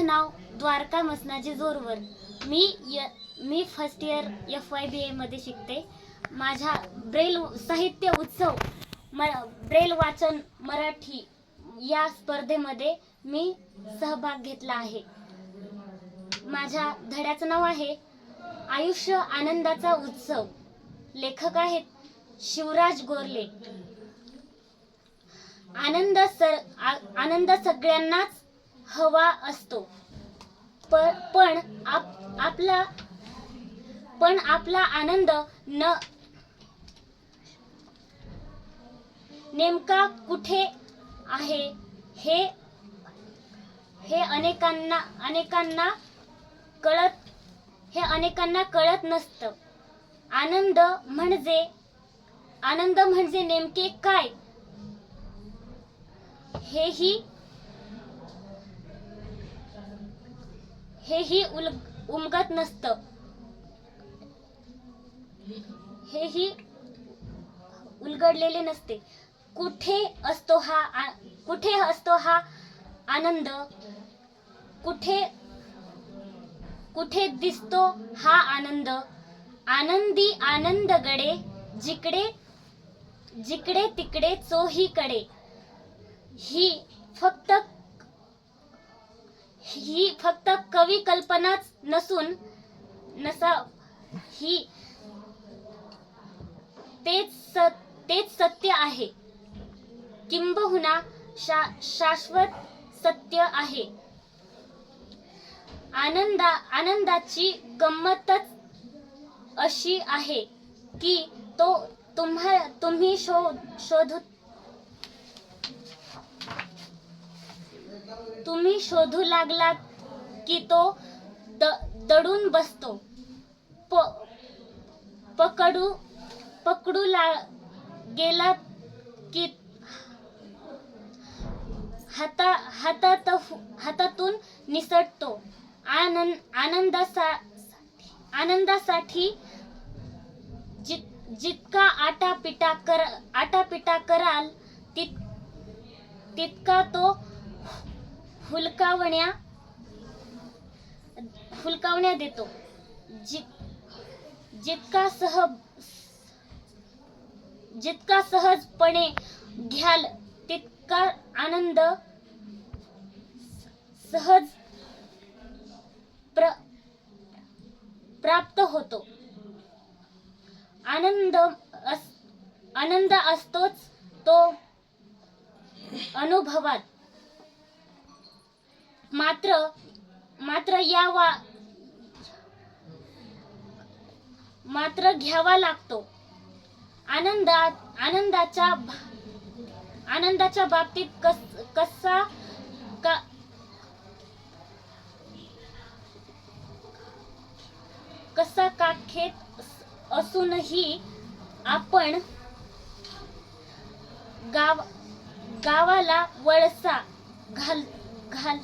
माझं नाव द्वारका मसनाजी जोरवर. मी य मी first year F Y B एमध्ये शिकते. माझ्या ब्रेल साहित्य उत्सव म ब्रेल वाचन मराठी या स्पर्धेमध्ये मी सहभाग घेतला आहे. माझ्या धड्याचं नाव आहे आयुष्य आनंदाचा उत्सव. लेखक आहेत शिवराज गोरले. आनंद सर आ- आनंद सगळ्यांनाच हवा असतो. प- पण आप आपला पण आपला आनंद न नेमका कुठे आहे हे हे अनेकांना अनेकांना कळत हे अनेकांना कळत नसतं. आनंद म्हणजे आनंद म्हणजे नेमके काय? हेही हेही उल उमगत नसतं. हेही उलगडलेले नसते. कुठे असतो हा आ- कुठे असतो हा आनंद? कुठे कुठे दिसतो हा आनंद? आनंदी आनंद गडे जिकडे जिकडे तिकडे चोहीकडे. ही फक्त ही फक्त कवी कल्पनाच नसून नसा ही तेच तेच सत्य आहे. किंबहुना शा शाश्वत सत्य आहे. आनंदा आनंदाची गंमतच अशी आहे की तो तुम्हा तुम्ही शोध शोधू तुम्ही शोधू लागलात की तो द, दडून बसतो. प, पकडू पकडू ला गेला की हाता हातात हातातून निसटतो. आनंद आनंदासा आनंदासाठी जित जितका आटापिटा कर आटापिटा कराल तित तितका तो हुलकावण्या फुलकावण्या देतो. जि जितका सह जितका सहजपणे घ्याल तितका आनंद सहज प्र प्राप्त होतो. आनंद अस आनंद असतोच तो अनुभवात. मात्र मात्र या वा मात्र घ्यावा लागतो. आनंदात आनंदाच्या आनंदाच्या बाबतीत कस कसा का कसा काखेत असूनही आपण गाव गावाला वळसा घाल घाल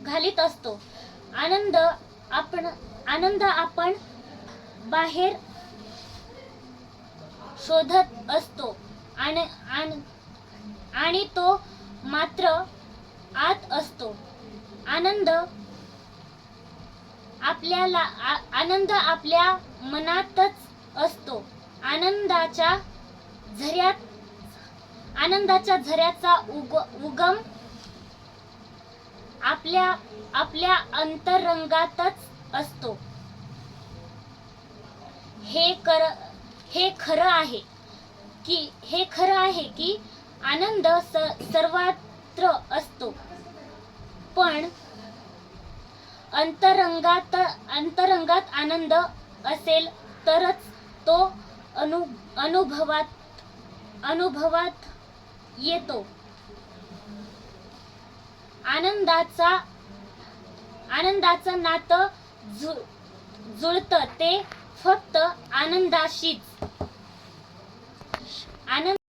घालीत असतो. आनंद आपण आनंद आपण बाहेर शोधत असतो. आणि आणि- आणि तो मात्र आत असतो. आनंद आपल्याला आ- आनंद आपल्या मनातच असतो. आनंदाच्या झऱ्यात आनंदाच्या झऱ्याचा उग उगम आपल्या आपल्या अंतरंगातच असतो. हे कर हे खरं आहे की हे खरं आहे की आनंद स सर्वत्र असतो. पण अंतरंगात अंतरंगात आनंद असेल तरच तो अनु अनुभवात अनुभवात येतो. आनंदाचा आनंदाचं नातं जु जुळतं. ते फक्त आनंदाशीच. आनंद